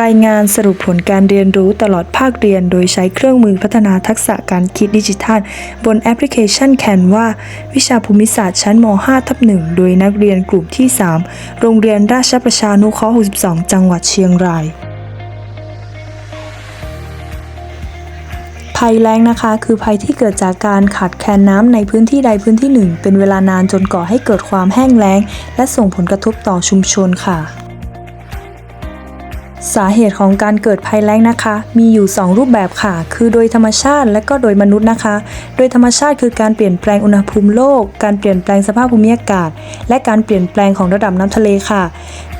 รายงานสรุปผลการเรียนรู้ตลอดภาคเรียน โดยใช้เครื่องมือพัฒนาทักษะการคิดดิจิทัล บนแอปพลิเคชัน Canva วิชาภูมิศาสตร์ชั้นม .5 ทับ1โดยนักเรียนกลุ่มที่ 3 โรงเรียนราชประชานุเคราะห์ 62 จังหวัดเชียงรายภัยแล้งนะคะ คือภัยที่เกิดจากการขาดแคลนน้ำในพื้นที่ใดพื้นที่หนึ่ง เป็นเวลานานจนก่อให้เกิดความแห้งแล้ง และส่งผลกระทบต่อชุมชนค่ะ สาเหตุของการเกิดภัยแล้งนะคะ มีอยู่ 2 รูปแบบค่ะ คือโดยธรรมชาติและก็โดยมนุษย์นะคะ โดยธรรมชาติคือการเปลี่ยนแปลงอุณหภูมิโลก การเปลี่ยนแปลงสภาพภูมิอากาศ และการเปลี่ยนแปลงของระดับน้ำทะเลค่ะ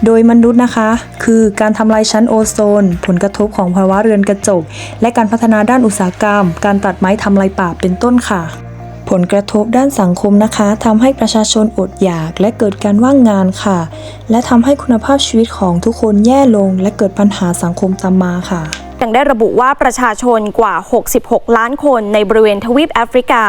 โดยมนุษย์นะคะ คือการทำลายชั้นโอโซน ผลกระทบของภาวะเรือนกระจก และการพัฒนาด้านอุตสาหกรรม การตัดไม้ทำลายป่าเป็นต้นค่ะ ผลกระทบด้านสังคมนะคะทำให้ประชาชนอดอยากและเกิดการว่างงานค่ะ และทำให้คุณภาพชีวิตของทุกคนแย่ลง และเกิดปัญหาสังคมตามมาค่ะยังได้ระบุว่าประชาชนกว่า 66 ล้านคนในบริเวณทวีปแอฟริกา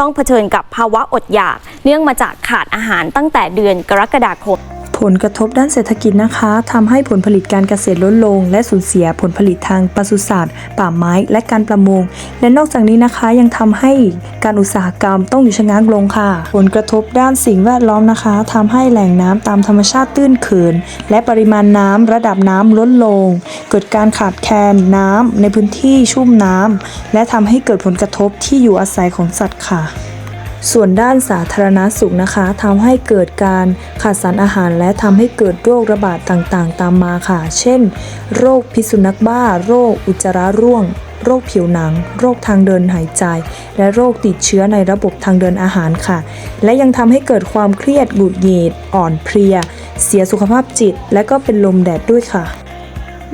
ต้องเผชิญกับภาวะอดอยาก เนื่องมาจากขาดอาหารตั้งแต่เดือนกรกฎาคม ผลกระทบด้านเศรษฐกิจนะคะทำให้ผลผลิตการเกษตรลดลง และสูญเสียผลผลิตทางปศุสัตว์ป่าไม้ และการประมง และนอกจากนี้นะคะยังทำให้การอุตสาหกรรมต้องหยุดชะงักลงค่ะ ผลกระทบด้านสิ่งแวดล้อมนะคะทำให้แหล่งน้ำตามธรรมชาติตื้นเขิน และปริมาณน้ำระดับน้ำลดลง เกิดการขาดแคลนน้ำในพื้นที่ชุ่มน้ำและทำให้เกิดผลกระทบที่อยู่อาศัยของสัตว์ค่ะ ส่วนด้านสาธารณสุขนะคะทำให้เกิดการขาดสารอาหารและทำให้เกิดโรคระบาดต่างๆ ตามมาค่ะ เช่น โรคพิษสุนัขบ้า โรคอุจจาระร่วง โรคผิวหนัง โรคทางเดินหายใจ และโรคติดเชื้อในระบบทางเดินอาหารค่ะ และยังทำให้เกิดความเครียดหงุดหงิดอ่อนเพลีย เสียสุขภาพจิต และก็เป็นลมแดดด้วยค่ะ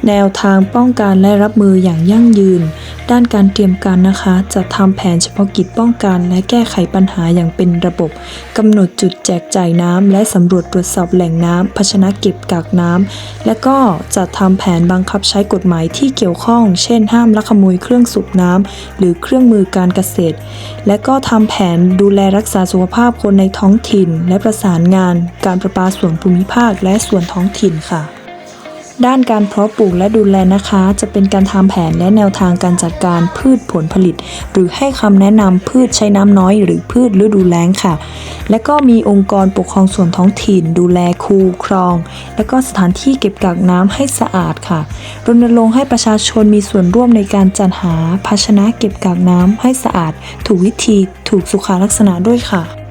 แนวทางป้องกันและรับมืออย่างยั่งยืน ด้านการเตรียมการนะคะ จะทำแผนเฉพาะกิจป้องกัน และแก้ไขปัญหาอย่างเป็นระบบกำหนดจุดแจกจ่ายน้ำและสำรวจตรวจสอบแหล่งน้ำภาชนะเก็บกักน้ำและก็จะทำแผนบังคับใช้กฎหมายที่เกี่ยวข้อง เช่น ห้ามลักขโมยเครื่องสูบน้ำหรือเครื่องมือการเกษตร และก็ทำแผนดูแลรักษาสุขภาพคนในท้องถิ่น และประสานงาน การประปาส่วนภูมิภาคและส่วนท้องถิ่นค่ะ ด้านการเพาะปลูกและดูแลนะคะ จะเป็นการทำแผนและแนวทางการจัดการพืชผลผลิต หรือให้คำแนะนำพืชใช้น้ำน้อย หรือพืชฤดูแล้งค่ะ และก็มีองค์กรปกครองส่วนท้องถิ่น ดูแลคูคลอง และก็สถานที่เก็บกักน้ำให้สะอาดค่ะรณรงค์ให้ประชาชนมีส่วนร่วมในการจัดหาภาชนะเก็บกักน้ำให้สะอาด ถูกวิธีถูกสุขลักษณะด้วยค่ะ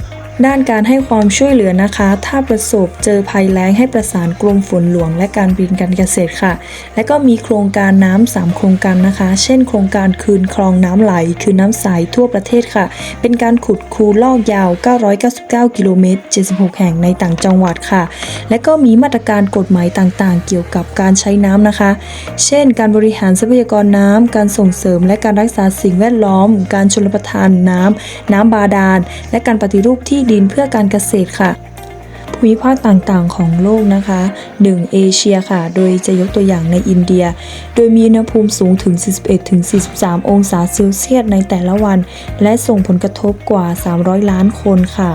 ด้านการให้ความช่วยเหลือนะคะ ถ้าประสบเจอภัยแล้งให้ประสานกรมฝนหลวง และการบินการเกษตรค่ะ และก็มีโครงการน้ำสามโครงการนะคะ เช่น โครงการคืนคลองน้ำไหล คืนน้ำใสทั่วประเทศค่ะ เป็นการขุดคูลอกยาว 999 กิโลเมตร 76 แห่งในต่างจังหวัดค่ะ และก็มีมาตรการกฎหมายต่างๆ เกี่ยวกับการใช้น้ำนะคะ เช่น การบริหารทรัพยากรน้ำการส่งเสริม และการรักษาสิ่งแวดล้อม การชลประทานน้ำน้ำบาดาล และการปฏิรูปที่ดินเพื่อการเกษตรค่ะ ภูมิภาคต่างๆของโลกนะคะ 1. เอเชียค่ะ โดยจะยกตัวอย่างในอินเดีย โดยมีอุณหภูมิสูงถึง 41-43 องศาเซลเซียสในแต่ละวัน และส่งผลกระทบกว่า 300 ล้านคนค่ะ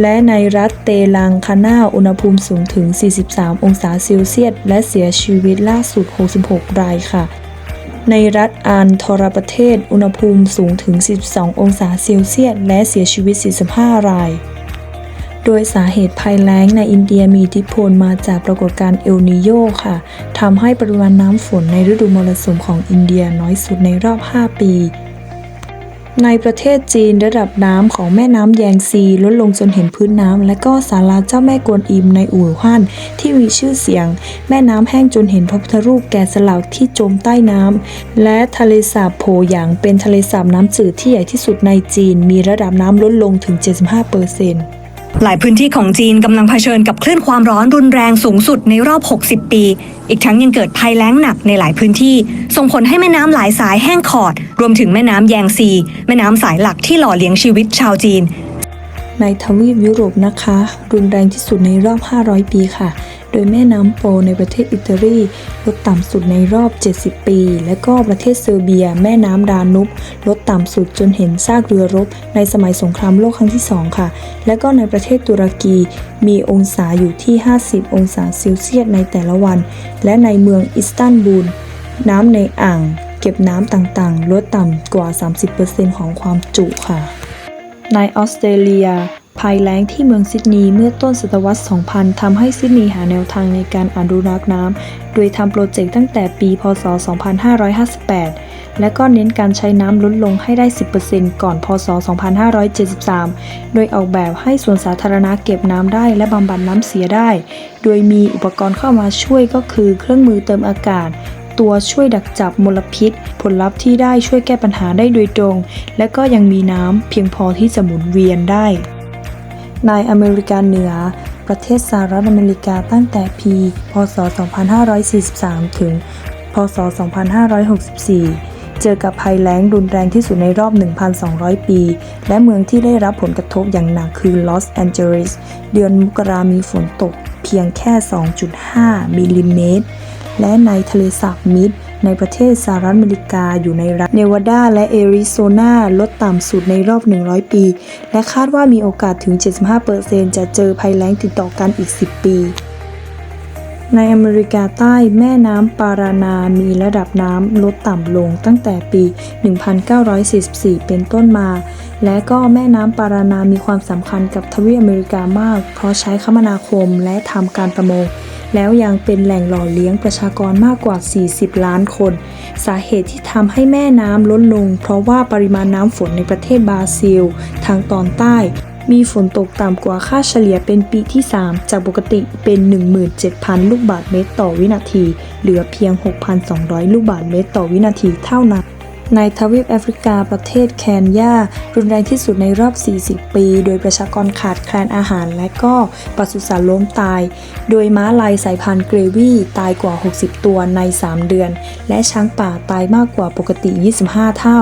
และในรัฐเตลังคานาอุณหภูมิสูงถึง 43 องศาเซลเซียส และเสียชีวิตล่าสุด 66 รายค่ะ ในรัฐอันทรประเทศ อุณหภูมิสูงถึง 12 องศาเซลเซียส และเสียชีวิต 45 ราย โดยสาเหตุภัยแล้งในอินเดียมีอิทธิพลมาจากปรากฏการณ์เอลนิโยค่ะ ทำให้ปริมาณน้ำฝนในฤดูมรสุมของอินเดียน้อยสุดในรอบ 5 ปี ในประเทศจีนระดับน้ำของแม่น้ำแยงซีลดลงจนเห็นพื้นน้ำ และก็ศาลาเจ้าแม่กวนอิมในอู่ฮั่นที่มีชื่อเสียง แม่น้ำแห้งจนเห็นพระพุทธรูปแกะสลักที่จมใต้น้ำ และทะเลสาบโพหยางเป็นทะเลสาบน้ำจืดที่ใหญ่ที่สุดในจีน มีระดับน้ำลดลงถึง 75เปอร์เซ็นต์ หลายพื้นที่ของจีนกำลังเผชิญกับคลื่นความร้อนรุนแรงสูงสุดในรอบ 60 ปี อีกทั้งยังเกิดภัยแล้งหนักในหลายพื้นที่ ส่งผลให้แม่น้ำหลายสายแห้งขอด รวมถึงแม่น้ำแยงซี แม่น้ำสายหลักที่หล่อเลี้ยงชีวิตชาวจีน ในทวีปยุโรปนะคะ รุนแรงที่สุดในรอบ 500 ปีค่ะ โดยแม่น้ำโปในประเทศอิตาลีลดต่ำสุดในรอบ 70 ปี และก็ประเทศเซอร์เบีย แม่น้ำดานุบลดต่ำสุดจนเห็นซากเรือรบ ในสมัยสงครามโลกครั้งที่ 2 ค่ะ และก็ในประเทศตุรกีมีองศาอยู่ที่ 50 องศาเซลเซียสในแต่ละวัน และในเมืองอิสตันบูลน้ำในอ่างเก็บน้ำต่างๆ ลดต่ำกว่า 30%ของความจุค่ะ ในออสเตรเลียภัยแล้งที่เมืองซิดนีย์เมื่อต้นศตวรรษ 2000 ทำให้ซิดนีย์หาแนวทางในการอนุรักษ์น้ำ โดยทำโปรเจกต์ตั้งแต่ปี พศ 2558 และก็เน้นการใช้น้ำลดลงให้ได้ 10%ก่อน พศ 2573 โดยออกแบบให้ส่วนสาธารณะเก็บน้ำได้และบำบัดน้ำเสียได้ โดยมีอุปกรณ์เข้ามาช่วยก็คือเครื่องมือเติมอากาศ ตัวช่วยดักจับมลพิษ ผลลัพธ์ที่ได้ช่วยแก้ปัญหาได้โดยตรง และก็ยังมีน้ำเพียงพอที่จะหมุนเวียนได้ ในอเมริกาเหนือ ประเทศสหรัฐอเมริกาตั้งแต่ปี พศ 2543 ถึง พศ 2564เจอกับภัยแล้งรุนแรงที่สุดในรอบ 1,200 ปี และเมืองที่ได้รับผลกระทบอย่างหนักคือลอสแอนเจลิส เดือนมกรามีฝนตกเพียงแค่ 2.5 มิลลิเมตร และในทะเลสาบมิดในประเทศสหรัฐอเมริกาอยู่ในรัฐเนวาดาและแอริโซนาลดต่ำสุดในรอบ 100 ปี และคาดว่ามีโอกาสถึง 75%จะเจอภัยแล้งติดต่อกันอีก 10 ปี ในอเมริกาใต้แม่น้ำปารานามีระดับน้ำลดต่ำลงตั้งแต่ปี 1944 เป็นต้นมา และก็แม่น้ำปารานามีความสำคัญกับทวีปอเมริกามาก เพราะใช้คมนาคมและทำการประมง แล้วยังเป็นแหล่งหล่อเลี้ยงประชากรมากกว่า 40 ล้านคน สาเหตุที่ทำให้แม่น้ำลดลง เพราะว่าปริมาณน้ำฝนในประเทศบราซิล ทางตอนใต้ มีฝนตกต่ำกว่าค่าเฉลี่ยเป็นปีที่ 3 จากปกติเป็น 17,000 ลูกบาศก์เมตรต่อวินาที เหลือเพียง 6,200 ลูกบาศก์เมตรต่อวินาทีเท่านั้น ในทวีปแอฟริกาประเทศแคนยา รุนแรงที่สุดในรอบ 40 ปี โดยประชากรขาดแคลนอาหารและก็ปศุสัตว์ล้มตาย โดยม้าลายสายพันธุ์เกรวี่ตายกว่า 60 ตัวใน 3 เดือน และช้างป่าตายมากกว่าปกติ 25 เท่า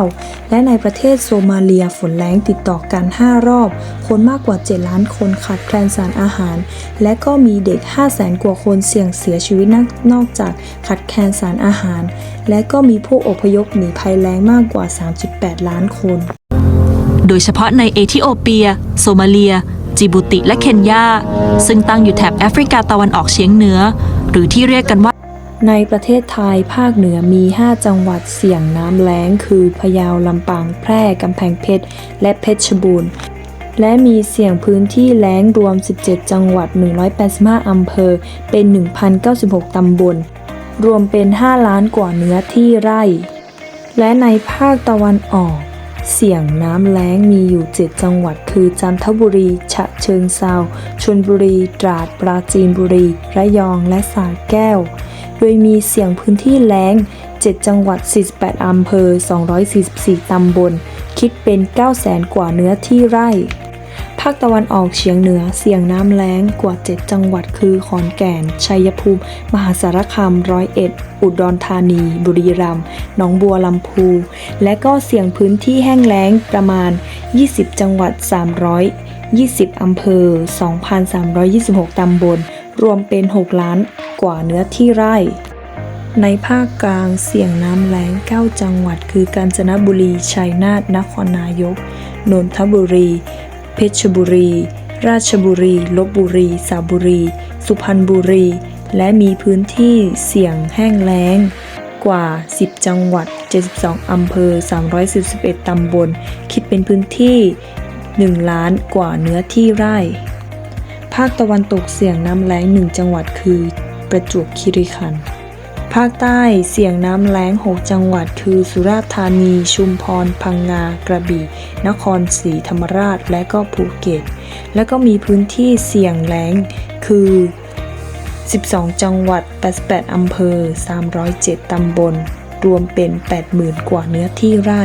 และในประเทศโซมาเลียฝนแล้งติดต่อกัน 5 รอบ คนมากกว่า 7 ล้านคนขาดแคลนสารอาหาร และก็มีเด็ก 5 0 0แสนกว่าคนเสี่ยงเสียชีวิตนอกจากขาดแคลนสารอาหาร และก็มีผู้อพยพหนีภัยแล้งมากกว่า 3.8 ล้านคน โดยเฉพาะในเอธิโอเปีย โซมาเลีย จิบูติ และเคนยา ซึ่งตั้งอยู่แถบแอฟริกาตะวันออกเฉียงเหนือ หรือที่เรียกกันว่า ในประเทศไทยภาคเหนือมี 5 จังหวัดเสี่ยงน้ำแล้ง คือพะเยาลำปางแพร่กำแพงเพชรและเพชรบูรณ์และมีเสี่ยงพื้นที่แล้งรวม 17 จังหวัด 185 อำเภอ เป็น 1,096 ตำบล รวมเป็น 5 ล้านกว่าเนื้อที่ไร่ และในภาคตะวันออก เสี่ยงน้ำแล้งมีอยู่เจังหวัดคือจันทบุรี ฉะเชิงเซาชลบุรี ตราด ปราจีนบุรี ระยอง และสระแก้ว โดยมีเสี่ยงพื้นที่แล้ง 7 จังหวัด 48 อำเภอ 244 ตำบล คิดเป็น 900,000 กว่าเนื้อที่ไร่ ภาคตะวันออกเฉียงเหนือเสี่ยงน้ำแล้งกว่า 7 จังหวัดคือ ขอนแก่น ชัยภูมิ มหาสารคามร้อยเอ็ด อุดรธานี บุรีรัมย์หนองบัวลำพู และก็เสี่ยงพื้นที่แห้งแล้งประมาณ 20 จังหวัด 320 อำเภอ 2,326 ตำบล รวมเป็น 6 ล้านกว่าเนื้อที่ไร่ในภาคกลางเสี่ยงน้ำแล้ง 9 จังหวัด คือกาญจนบุรี ชัยนาท นครนายก นนทบุรี เพชรบุรี ราชบุรี ลบบุรี สระบุรี สุพรรณบุรี และมีพื้นที่เสี่ยงแห้งแล้ง กว่า 10 จังหวัด 72 อำเภอ 341 ตำบล คิดเป็นพื้นที่ 1 ล้านกว่าเนื้อที่ไร่ ภาคตะวันตกเสี่ยงน้ำแล้ง 1 จังหวัดคือประจวบคีรีขันธ์ ภาคใต้เสี่ยงน้ำแล้ง 6 จังหวัด คือ สุราษฎร์ธานี ชุมพร พังงา กระบี่ นครศรีธรรมราช และก็ภูเก็ต และก็มีพื้นที่เสี่ยงแล้ง คือ 12 จังหวัด 88 อำเภอ 307 ตำบล รวมเป็น 80,000 กว่าเนื้อที่ไร่